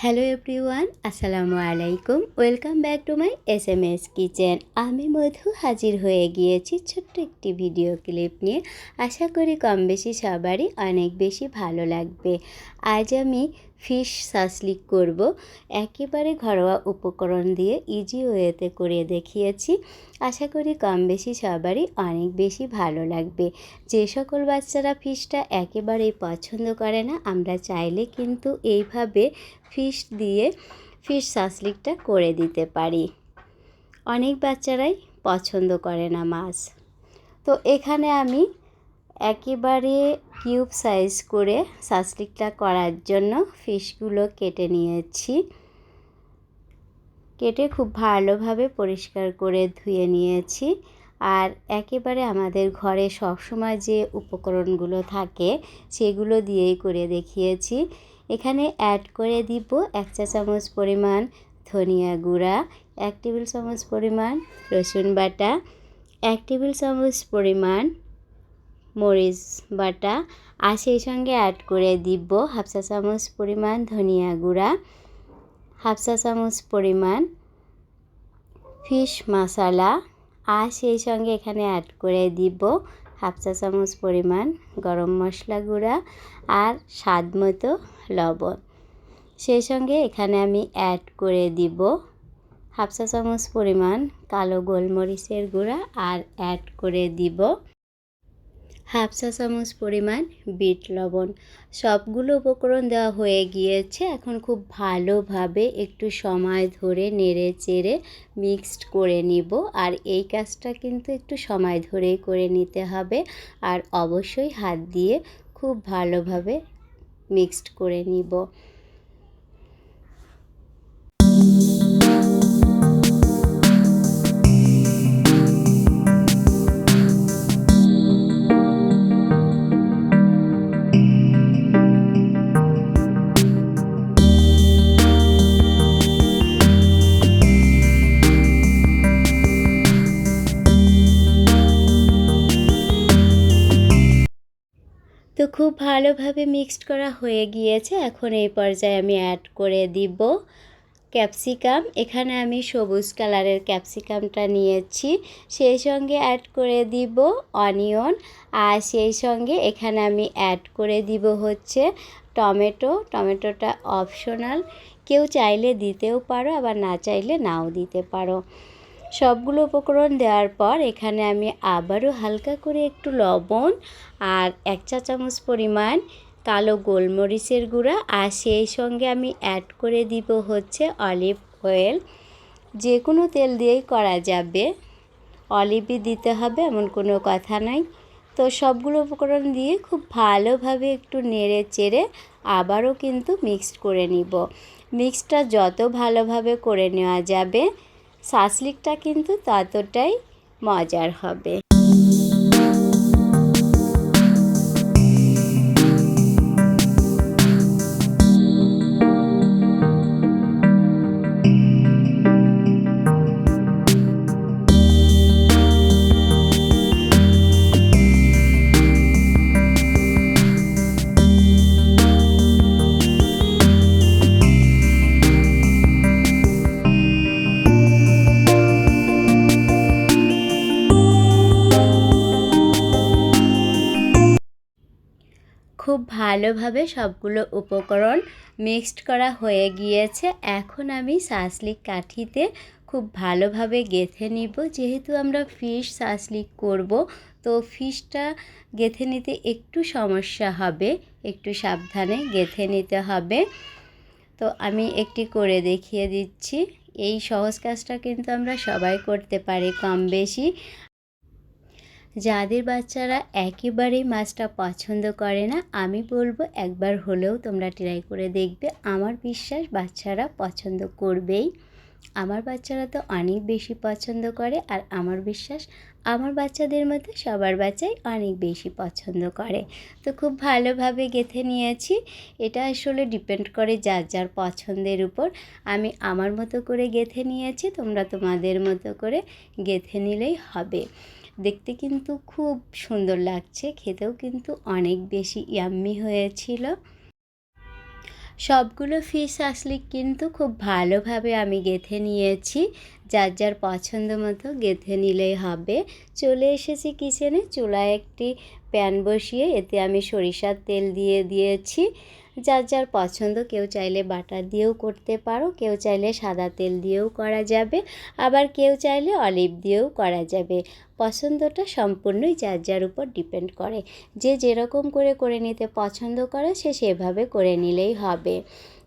Hello everyone, আসসালামু আলাইকুম। Welcome back to my S M S kitchen. আমি মধু হাজির হয়ে গিয়েছি ছোট্ট একটি ভিডিও ক্লিপ নিয়ে। আশা করি কম বেশি সবারই অনেক বেশি ভালো লাগবে। আজ আমি ফিশ সাসলিক করব। একেবারে ঘরোয়া উপকরণ দিয়ে ইজি ওয়েতে করে দেখিয়েছি। আশা করি কম বেশি সবারই অনেক বেশি ভালো লাগবে। যে সকল বাচ্চারা ফিশটা একেবারেই পছন্দ করে না, আমরা চাইলে কিন্তু এইভাবে ফিশ দিয়ে ফিশ সাসলিকটা করে দিতে পারি। অনেক বাচ্চারাই পছন্দ করে না মাছ। তো এখানে আমি একেবারে কিউব সাইজ করে সাসলিকটা করার জন্য ফিশগুলো কেটে নিয়েছি। কেটে খুব ভালোভাবে পরিষ্কার করে ধুয়ে নিয়েছি। আর একেবারে আমাদের ঘরে সবসময় যে উপকরণগুলো থাকে, সেগুলো দিয়েই করে দেখিয়েছি। এখানে অ্যাড করে দিব এক চা চামচ পরিমাণ ধনিয়া গুঁড়া, এক টেবিল চামচ পরিমাণ রসুন বাটা, এক টেবিল চামচ পরিমাণ মরিচ বাটা, আর সেই সঙ্গে অ্যাড করে দিব হাফ চা চামচ পরিমাণ ধনিয়া গুঁড়া হাফ চা চামচ পরিমাণ ফিশ মশলা আর সেই সঙ্গে এখানে অ্যাড করে দিব হাফ চা চামচ পরিমাণ গরম মশলা গুঁড়া আর স্বাদ মতো লবণ। সেই সঙ্গে এখানে আমি অ্যাড করে দিব হাফ চা চামচ পরিমাণ কালো গোলমরিচের গুঁড়া আর অ্যাড করে দিব হাফ চা চামচ পরিমাণ বিট লবণ। সবগুলো উপকরণ দেওয়া হয়ে গিয়েছে। এখন খুব ভালোভাবে একটু সময় ধরে নেড়ে চেড়ে মিক্সড করে নিব। আর এই কাজটা কিন্তু একটু সময় ধরেই করে নিতে হবে। আর অবশ্যই হাত দিয়ে খুব ভালোভাবে মিক্সড করে নিব। তো খুব ভালোভাবে মিক্সড করা হয়ে গিয়েছে। এখন এই পর্যায়ে আমি অ্যাড করে দিব ক্যাপসিকাম এখানে আমি সবুজ কালারের ক্যাপসিকামটা নিয়েছি। সেই সঙ্গে অ্যাড করে দিব অনিয়ন আর সেই সঙ্গে এখানে আমি অ্যাড করে দিব হচ্ছে টমেটো। টমেটোটা অপশনাল কেউ চাইলে দিতেও পারো, আবার না চাইলে নাও দিতে পারো। সবগুলো উপকরণ দেওয়ার পর এখানে আমি আবারও হালকা করে একটু লবণ আর এক চা চামচ পরিমাণ কালো গোলমরিচের গুঁড়া আর সেই সঙ্গে আমি অ্যাড করে দিব হচ্ছে অলিভ অয়েল যে কোনো তেল দিয়েই করা যাবে। অলিভই দিতে হবে, এমন কোনো কথা নাই। তো সবগুলো উপকরণ দিয়ে খুব ভালোভাবে একটু নেড়ে চেড়ে আবারও কিন্তু মিক্সড করে নিব। মিক্সটা যত ভালোভাবে করে নেওয়া যাবে শাসলিকটা কিন্তু ততটাই মজার হবে। ভালোভাবে সবগুলো উপকরণ মিক্সড করা হয়ে গিয়েছে। এখন আমি সাসলিক কাঠিতে খুব ভালোভাবে গেথে নিব। যেহেতু আমরা ফিশ সাসলিক করব, তো ফিশটা গেথে নিতে একটু সমস্যা হবে। একটু সাবধানে গেথে নিতে হবে। তো আমি একটি করে দেখিয়ে দিচ্ছি। এই সহজ কাজটা কিন্তু আমরা সবাই করতে পারি কম বেশি। যাদের বাচ্চারা একেবারেই মাছটা পছন্দ করে না, আমি বলব একবার হলেও তোমরা ট্রাই করে দেখবে। আমার বিশ্বাস বাচ্চারা পছন্দ করবেই। আমার বাচ্চারা তো অনেক বেশি পছন্দ করে আর আমার বিশ্বাস আমার বাচ্চাদের মধ্যে সবার বাচ্চাই অনেক বেশি পছন্দ করে। তো খুব ভালোভাবে গেথে নিয়েছি। এটা আসলে ডিপেন্ড করে যার যার পছন্দের উপর। আমি আমার মতো করে গেথে নিয়েছি, তোমরা তোমাদের মতো করে গেথে নিলেই হবে। দেখতে কিন্তু খুব সুন্দর লাগছে, খেতেও কিন্তু অনেক বেশি ইয়াম্মি হয়েছিল। সবগুলো ফিশ আসলে কিন্তু খুব ভালোভাবে আমি গেঁথে নিয়েছি, যার যার পছন্দ মতো গেঁথে নিলেই হবে। চলে এসেছি কিচেনে চুলায় একটি প্যান বসিয়ে, এতে আমি সরিষার তেল দিয়ে দিয়েছি। যার যার পছন্দ কেউ চাইলে বাটার দিয়েও করতে পারো, কেউ চাইলে সাদা তেল দিয়েও করা যাবে, আবার কেউ চাইলে অলিভ দিয়েও করা যাবে। পছন্দটা সম্পূর্ণই যার যার উপর ডিপেন্ড করে। যে যেরকম করে করে নিতে পছন্দ করে, সে সেভাবে করে নিলেই হবে।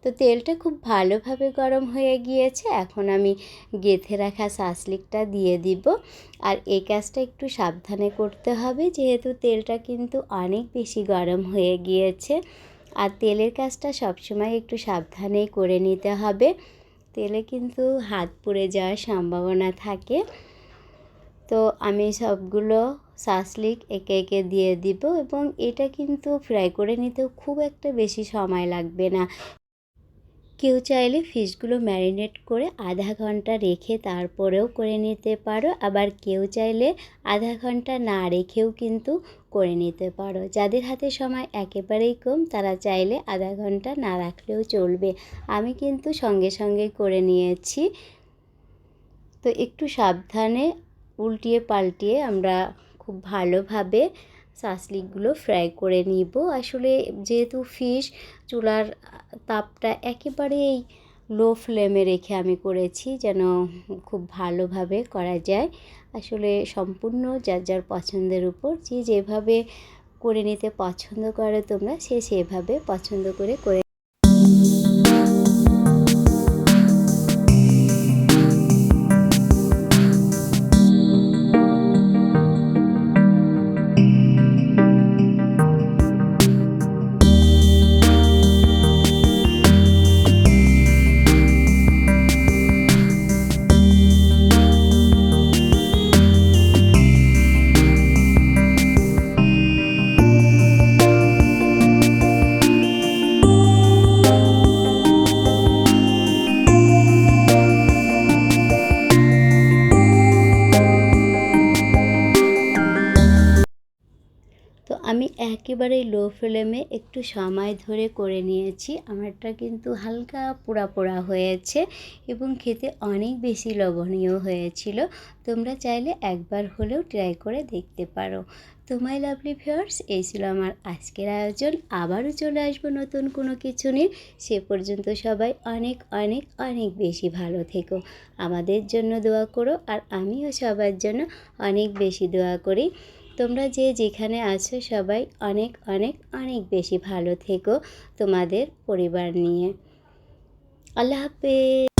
তো তেলটা খুব ভালোভাবে গরম হয়ে গিয়েছে, এখন আমি গেথে রাখা শাসলিকটা দিয়ে দিব। আর এই কাজটা একটু সাবধানে করতে হবে, যেহেতু তেলটা কিন্তু অনেক বেশি গরম হয়ে গিয়েছে। আর তেলের কাজটা সবসময় একটু সাবধানেই করে নিতে হবে। তেলে কিন্তু হাত পুড়ে যাওয়ার সম্ভাবনা থাকে। তো আমি সবগুলো সাসলিক একে একে দিয়ে দিব এবং এটা কিন্তু ফ্রাই করে নিতেও খুব একটা বেশি সময় লাগবে না। কেউ চাইলে ফিশগুলো ম্যারিনেট করে আধা ঘণ্টা রেখে তারপরেও করে নিতে পারো। আবার কেউ চাইলে আধা ঘণ্টা না রেখেও কিন্তু করে নিতে পারো। যাদের হাতে সময় একেবারেই কম, তারা চাইলে আধা ঘণ্টা না রাখলেও চলবে। আমি কিন্তু সঙ্গে সঙ্গে করে নিয়েছি। তো একটু সাবধানে উল্টিয়ে পাল্টিয়ে আমরা খুব ভালোভাবে শাসলিকগুলো ফ্রাই করে নিব। আসলে যেহেতু ফিশ চুলার তাপটা একেবারেই লো ফ্লেমে রেখে আমি করেছি যেন খুব ভালোভাবে করা যায়। আসলে সম্পূর্ণ যার যার পছন্দের উপর, যে যেভাবে করে নিতে পছন্দ করে তোমরা, সে সেভাবে পছন্দ করে করে তো আমি একেবারেই লো ফ্লেমে একটু সময় ধরে করে নিয়েছি। আমারটা কিন্তু হালকা পোড়া পোড়া হয়েছে এবং খেতে অনেক বেশি লবণীয় হয়েছিল। তোমরা চাইলে একবার হলেও ট্রাই করে দেখতে পারো। তো মাই লাভলি ভিউয়ার্স, এই ছিল আমার আজকের আয়োজন। আবারও চলে আসব নতুন কোনো কিছু নিয়ে। সে পর্যন্ত সবাই অনেক অনেক অনেক বেশি ভালো থেকো। আমাদের জন্য দোয়া করো আর আমিও সবার জন্য অনেক বেশি দোয়া করি। তোমরা যে যেখানে আছো সবাই অনেক অনেক অনেক বেশি ভালো থেকো তোমাদের পরিবার নিয়ে। আল্লাহ হাফেজ।